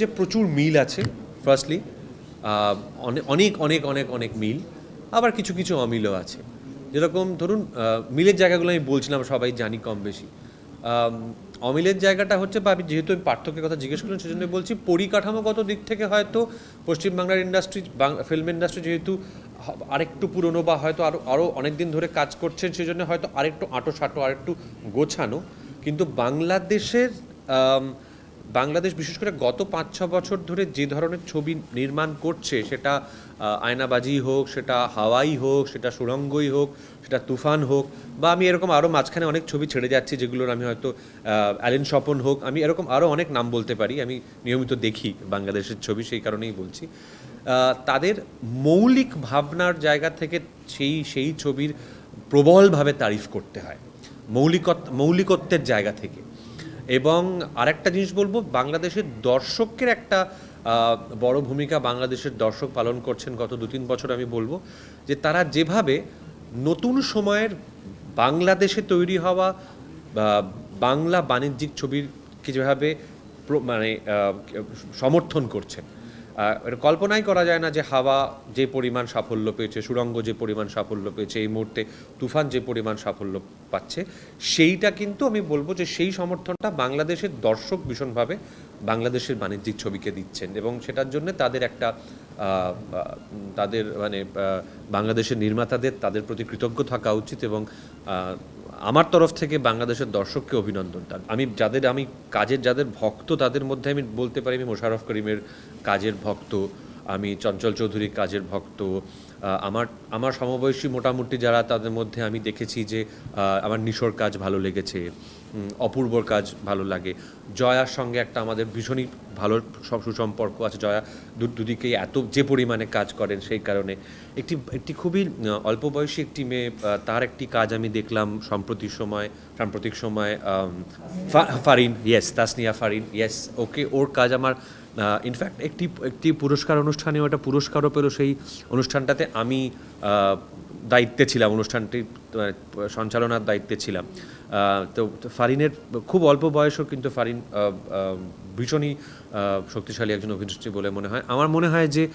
যে প্রচুর মিল আছে ফার্স্টলি অনেক অনেক অনেক অনেক মিল, আবার কিছু কিছু অমিলও আছে। যেরকম ধরুন মিলের জায়গাগুলো আমি বলছিলাম, সবাই জানি কম বেশি। অমিলের জায়গাটা হচ্ছে বা আমি যেহেতু আমি পার্থক্যের কথা জিজ্ঞেস করলেন সেজন্য বলছি পরিকাঠামোগত দিক থেকে হয়তো পশ্চিমবাংলার ইন্ডাস্ট্রি ফিল্ম ইন্ডাস্ট্রি যেহেতু আরেকটু পুরনো বা হয়তো আরও আরও অনেক দিন ধরে কাজ করছেন, সেজন্য হয়তো আরেকটু আঁটো সাঁটো আরেকটু গোছানো। কিন্তু বাংলাদেশের বাংলাদেশ বিশেষ করে গত পাঁচ, ছ বছর ধরে যে ধরনের ছবি নির্মাণ করছে, সেটা আয়নাবাজি হোক, সেটা হাওয়াই হোক, সেটা সুরঙ্গই হোক, সেটা তুফান হোক, বা আমি এরকম আরও মাঝখানে অনেক ছবি ছেড়ে যাচ্ছি যেগুলোর আমি হয়তো অ্যালেন স্বপন হোক, আমি এরকম আরও অনেক নাম বলতে পারি, আমি নিয়মিত দেখি বাংলাদেশের ছবি, সেই কারণেই বলছি। তাদের মৌলিক ভাবনার জায়গা থেকে সেই সেই ছবির প্রবলভাবে তারিফ করতে হয়, মৌলিকত, মৌলিকত্বের জায়গা থেকে। এবং আরেকটা জিনিস বলব, বাংলাদেশের দর্শকের একটা বড় ভূমিকা বাংলাদেশের দর্শক পালন করছেন গত দু তিন বছর আমি বলব, যে তারা যেভাবে নতুন সময়ের বাংলাদেশে তৈরি হওয়া বাংলা বাণিজ্যিক ছবিকে যেভাবে মানে সমর্থন করছেন। এটা কল্পনাই করা যায় না যে হাওয়া যে পরিমাণ সাফল্য পেয়েছে সুরঙ্গ যে পরিমাণ সাফল্য পেয়েছে, এই মুহূর্তে তুফান যে পরিমাণ সাফল্য পাচ্ছে, সেইটা কিন্তু আমি বলব যে সেই সমর্থনটা বাংলাদেশের দর্শক ভীষণভাবে বাংলাদেশের বাণিজ্যিক ছবিকে দিচ্ছেন এবং সেটার জন্য তাদের একটা তাদের মানে বাংলাদেশের নির্মাতাদের তাদের প্রতি কৃতজ্ঞ থাকা উচিত এবং আমার তরফ থেকে বাংলাদেশের দর্শককে অভিনন্দন। তার আমি যাদের আমি কাজের যাদের ভক্ত, তাদের মধ্যে আমি বলতে পারি আমি মোশাররফ করিমের কাজের ভক্ত। আমি চঞ্চল চৌধুরীর কাজের ভক্ত আমার আমার সমবয়সী মোটামুটি যারা তাদের মধ্যে আমি দেখেছি যে আমার নিশোর কাজ ভালো লেগেছে অপূর্বর কাজ ভালো লাগে। জয়ার সঙ্গে একটা আমাদের ভীষণই ভালো সুসম্পর্ক আছে। জয়া দুদিকেই এত যে পরিমাণে কাজ করেন সেই কারণে। একটি একটি খুবই অল্প বয়সী একটি মেয়ে তার একটি কাজ আমি দেখলাম সম্প্রতি সময়, সাম্প্রতিক সময় Farin yes Tasnia Farin yes okay ওর কাজ আমার ইনফ্যাক্ট একটি একটি পুরস্কার অনুষ্ঠানে ওটা পুরস্কারও পেল সেই অনুষ্ঠানটাতে আমি দায়িত্বে ছিলাম অনুষ্ঠানটি সঞ্চালনার দায়িত্বে ছিলাম। তো ফারিনের খুব অল্প বয়সও কিন্তু ফারিন ভীষণই শক্তিশালী একজন অভিনেত্রী বলে মনে হয়। আমার মনে হয় যে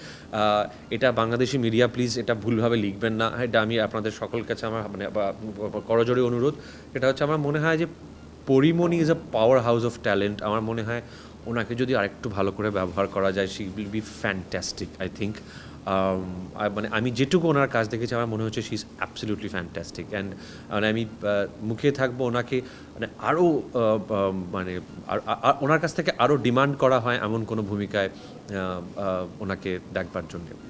এটা বাংলাদেশি মিডিয়া প্লিজ এটা ভুলভাবে লিখবেন না। এটা আমি আপনাদের সকল কাছে আমার মানে বা- অনুরোধ। এটা হচ্ছে, আমার মনে হয় যে, Porimoni is a power house of talent আমার মনে হয় ওনাকে যদি আরেকটু ভালো করে ব্যবহার করা যায় she will be fantastic I think মানে আমি যেটুকু ওনার কাজ দেখেছি, আমার মনে হচ্ছে she is absolutely fantastic and মানে আমি মুখে থাকব ওনাকে মানে আরও মানে ওনার কাছ থেকে আরও ডিমান্ড করা হয় এমন কোনো ভূমিকায় ওনাকে ডাকবার জন্য।